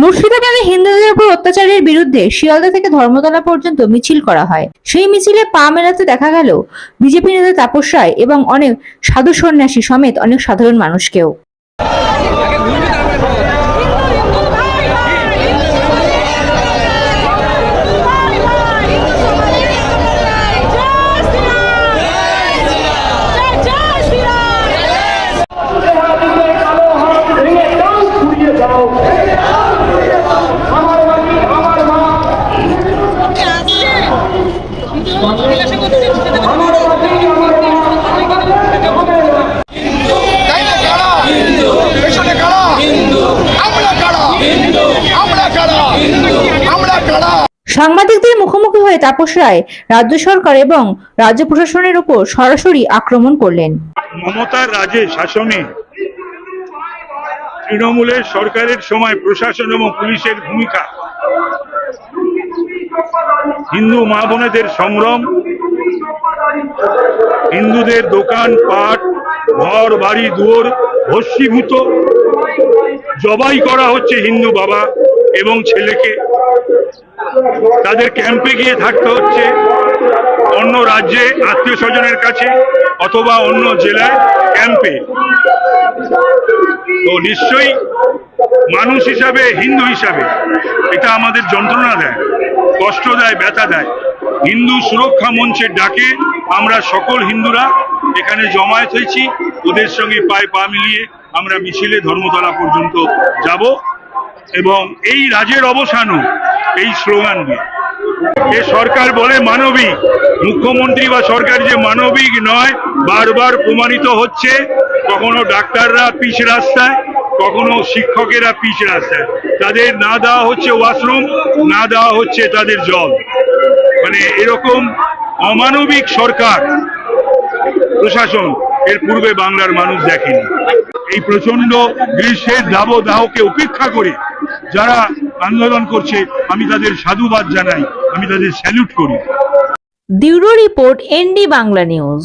মুর্শিদাবাদে হিন্দুদের উপর অত্যাচারের বিরুদ্ধে শিয়ালদা থেকে ধর্মতলা পর্যন্ত মিছিল করা হয়। সেই মিছিলে পা মেলাতে দেখা গেল বিজেপি নেতা তাপস রায় এবং অনেক সাধু সন্ন্যাসী সমেত অনেক সাধারণ মানুষকেও তাই না কারা পেছনে কারা আমরা কারা আমরা কারা আমরা কারা সাংবাদিকদের মুখোমুখি হয়ে তাপস রায় রাজ্য সরকার এবং রাজ্য প্রশাসনের উপর সরাসরি আক্রমণ করলেন। মমতার রাজে শাসনে তৃণমূলের সরকারের সময় প্রশাসন এবং পুলিশের ভূমিকা হিন্দু মা বোনেদের সংগ্রাম হিন্দুদের দোকান, পাট, ঘর, বাড়ি, দুয়ার ভস্মীভূত। জবাই করা হচ্ছে হিন্দু বাবা এবং ছেলেকে। তাদের ক্যাম্পে গিয়ে থাকতে হচ্ছে অন্য রাজ্যে আত্মীয় স্বজনের কাছে অথবা অন্য জেলায় ক্যাম্পে। তো নিশ্চয়ই মানুষ হিসাবে, হিন্দু হিসাবে, এটা আমাদের যন্ত্রণা দেয়, কষ্ট দেয়, ব্যথা দেয়। হিন্দু সুরক্ষা মঞ্চের ডাকে আমরা সকল হিন্দুরা এখানে জমায়েত হয়েছি, ওদের সঙ্গে পায়ে পা মিলিয়ে আমরা মিছিলে ধর্মতলা পর্যন্ত যাব এবং এই রাজের অবসানও এই স্লোগান দিয়ে। এ সরকার বলে মানবিক, মুখ্যমন্ত্রী বা সরকার যে মানবিক নয়, বারবার প্রমাণিত হচ্ছে, কখনো ডাক্তাররা পিচ রাস্তায় কখনো শিক্ষকেরা পিচ রাস্তায় তাদের না দেওয়া হচ্ছে ওয়াশরুম, না দেওয়া হচ্ছে তাদের জল। মানে এরকম অমানবিক সরকার প্রশাসন এর পূর্বে বাংলার মানুষ দেখেনি। এই প্রচণ্ড গ্রীষ্মের দাবদাহকে উপেক্ষা করে যারা আন্দোলন করছে, আমি তাদের সাধুবাদ জানাই, আমি তাদের স্যালুট করি। Bureau report ND Bangla news.